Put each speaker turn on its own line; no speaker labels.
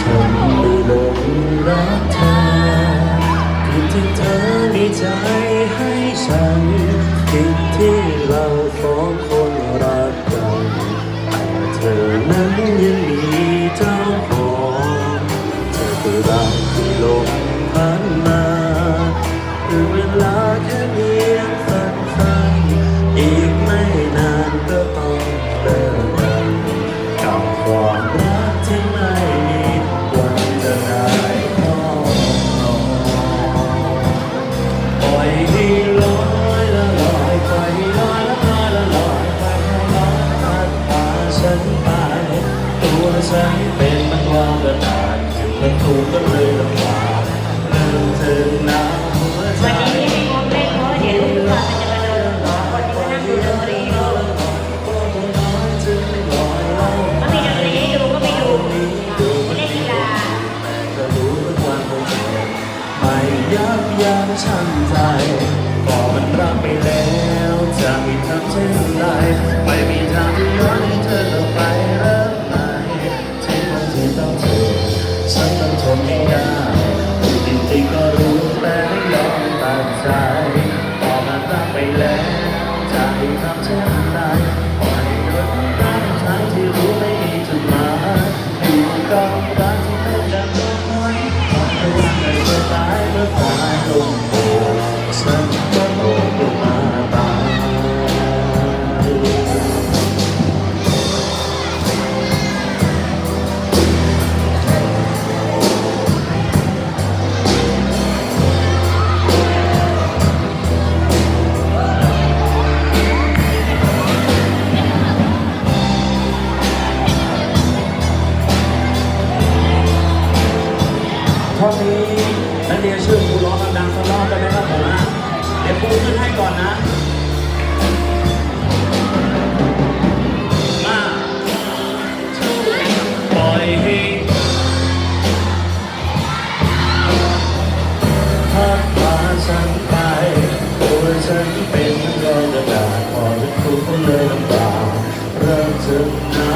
ฉันได้หลงรักเธอผิดที่เธอมีใจให้ฉันผิดที่เราสองคนรักกันแต่เธอนั้นยังมีเจ้าของเธอคือรักที่หลงพันมาคือเวลาแค่เนไป ตัวฉันเป็นมันวางกระดาษถึงมันถูกก็เลยลำบากเรื่องถึงน้ำหัวใจ
วันนี้ไม่งงเล่นเพราะเดี๋ยวลูกค้ามันจะมาเดินหรอวันนี้ก็นั่งดูดนตรีอยู่ก็มีดนตรีให้ดูก็ไม่ดูเล่นกีฬา
ก็รู้ทุกวันคงจะไม่ยับยั้งชั่งใจก็มันรักไปแล้ว มีท ท่อนนี้นักเรียนชื่อครูร้องอันดังสักรอบได้ไหมครับผมนะเดี๋ยวครูขึ้นให้ก่อนนะมาช่วปล่อยให้พัดพาฉันไปโดยฉันเป็นกระดาษพอจะครูก็เลยลำบากเริ่มถึงหนา